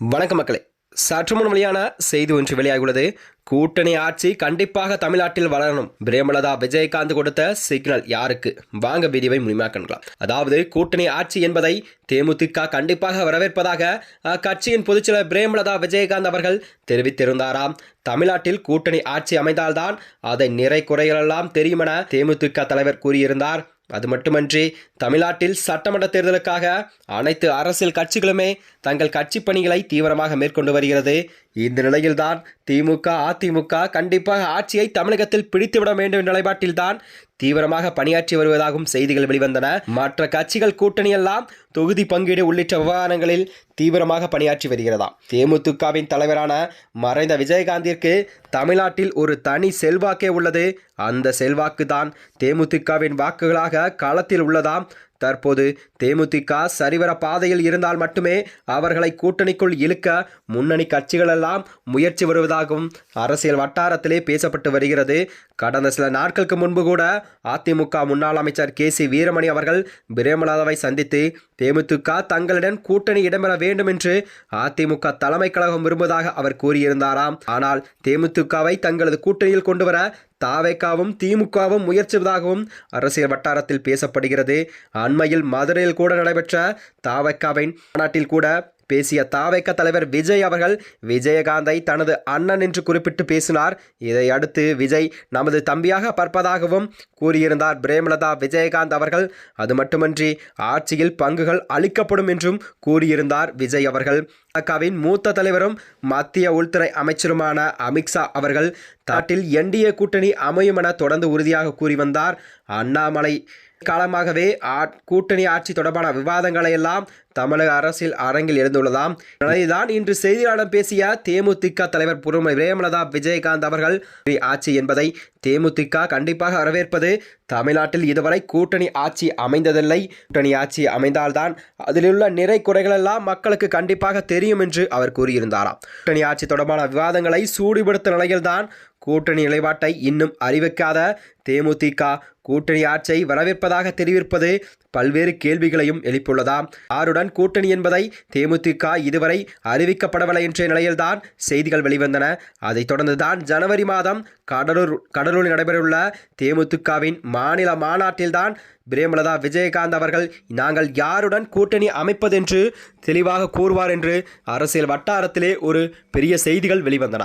வணக்க மக்களே. சற்று முன் வெளியான செய்தி ஒன்று வெளியாகியுள்ளது. கூட்டணி ஆட்சி கண்டிப்பாக தமிழ்நாட்டில் வளரணும். பிரேமலதா விஜயகாந்த் கொடுத்த சிக்னல் யாருக்கு? வாங்க வீடியோவை முழுமையாக்கலாம் அதாவது கூட்டணி ஆட்சி என்பதை தேமுதிக கண்டிப்பாக வரவேற்பதாக அக்கட்சியின் பொதுச்செயலர் பிரேமலதா விஜயகாந்த் அவர்கள் தெரிவித்திருந்தாராம். தமிழ்நாட்டில் கூட்டணி ஆட்சி அமைந்தால்தான் அதை நிறை குறைகளெல்லாம் தெரியுமென தேமுதிக தலைவர் கூறியிருந்தார். அது மட்டுமன்றி தமிழ்நாட்டில் சட்டமன்ற தேர்தலுக்காக அனைத்து அரசியல் கட்சிகளுமே தங்கள் கட்சி பணிகளை தீவிரமாக மேற்கொண்டு வருகிறது. இந்த நிலையில்தான் திமுக அதிமுக கண்டிப்பாக ஆட்சியை தமிழகத்தில் பிடித்துவிட வேண்டும் என்ற நிலைப்பாட்டில்தான் தீவிரமாக பணியாற்றி வருவதாகவும் செய்திகள் வெளிவந்தன. மற்ற கட்சிகள் கூட்டணியெல்லாம் தொகுதி பங்கீடு உள்ளிட்ட விவகாரங்களில் தீவிரமாக பணியாற்றி வருகிறதாம். தேமுதிகவின் தலைவரான மறைந்த விஜயகாந்திற்கு தமிழ்நாட்டில் ஒரு தனி செல்வாக்கே உள்ளது. அந்த செல்வாக்கு தான் தேமுதிகவின் வாக்குகளாக களத்தில் உள்ளதாம் தற்போது தேமுதிக சரிவர பாதையில் இருந்தால் மட்டுமே அவர்களை கூட்டணிக்குள் இழுக்க முன்னணி கட்சிகளெல்லாம் முயற்சி வருவதாகவும் அரசியல் வட்டாரத்திலே பேசப்பட்டு வருகிறது. கடந்த சில நாட்களுக்கு முன்பு கூட அதிமுக முன்னாள் அமைச்சர் கே சி வீரமணி அவர்கள் பிரேமலாதாவை சந்தித்து தேமுதிக தங்களிடம் கூட்டணி இடம்பெற வேண்டும் என்று அதிமுக தலைமை கழகம் விரும்புவதாக அவர் கூறியிருந்தாராம். ஆனால் தேமுதிகவை தங்களது கூட்டணியில் கொண்டு வர தாவேக்காவும் திமுகவும் முயற்சிவதாகவும் அரசியல் வட்டாரத்தில் பேசப்படுகிறது. அண்மையில் மதுரையில் கூட நடைபெற்ற தாவேக்காவின் மாநாட்டில் கூட பேசிய தாவேக்க தலைவர் விஜய் அவர்கள் விஜயகாந்தை தனது அண்ணன் என்று குறிப்பிட்டு பேசினார். இதையடுத்து விஜய் நமது தம்பியாக பார்ப்பதாகவும் கூறியிருந்தார். பிரேமலதா விஜயகாந்த் அவர்கள் அது மட்டுமன்றி ஆட்சியில் பங்குகள் அளிக்கப்படும் என்றும் கூறியிருந்தார் விஜய் அவர்கள். பாஜகவின் மூத்த தலைவரும் மத்திய உள்துறை அமைச்சருமான அமித்ஷா அவர்கள் நாட்டில் என்டிஏ கூட்டணி அமையும் என தொடர்ந்து உறுதியாக கூறி வந்தார். அண்ணாமலை காலமாகவே ஆ- கூட்டணி ஆட்சி தொடர்பான விவாதங்களை எல்லாம் தமிழக அரசியல் அரங்கில் எழுந்துள்ளதாம். நிலையில்தான் இன்று செய்தியாளர் பேசிய தேமுதிக தலைவர் புறமை பிரேமலதா விஜயகாந்த் அவர்கள் ஆட்சி என்பதை தேமுதிக கண்டிப்பாக வரவேற்பது தமிழ்நாட்டில் இதுவரை கூட்டணி ஆட்சி அமைந்ததில்லை. கூட்டணி ஆட்சி அமைந்தால்தான் அதிலுள்ள நிறை குறைகளெல்லாம் மக்களுக்கு கண்டிப்பாக தெரியும் என்று அவர் கூறியிருந்தாராம். கூட்டணி ஆட்சி தொடர்பான விவாதங்களை சூடுபடுத்த நிலையில்தான் கூட்டணி நிலைப்பாட்டை இன்னும் அறிவிக்காத தேமுதிக கூட்டணி ஆட்சியை வரவேற்பதாக தெரிவிப்பது பல்வேறு கேள்விகளையும் எழுப்பியுள்ளதாம் யாருடன் கூட்டணி என்பதை தேமுதிக இதுவரை அறிவிக்கப்படவில்லை என்ற நிலையில்தான் செய்திகள் வெளிவந்தன. அதைத் தொடர்ந்துதான் ஜனவரி மாதம் கடலூர் கடலூரில் நடைபெறவுள்ள தேமுதிகவின் மாநில மாநாட்டில்தான் பிரேமலதா விஜயகாந்த் அவர்கள் நாங்கள் யாருடன் கூட்டணி அமைப்பதென்று தெளிவாக கூறுவார் என்று அரசியல் வட்டாரத்திலே ஒரு பெரிய செய்திகள் வெளிவந்தன.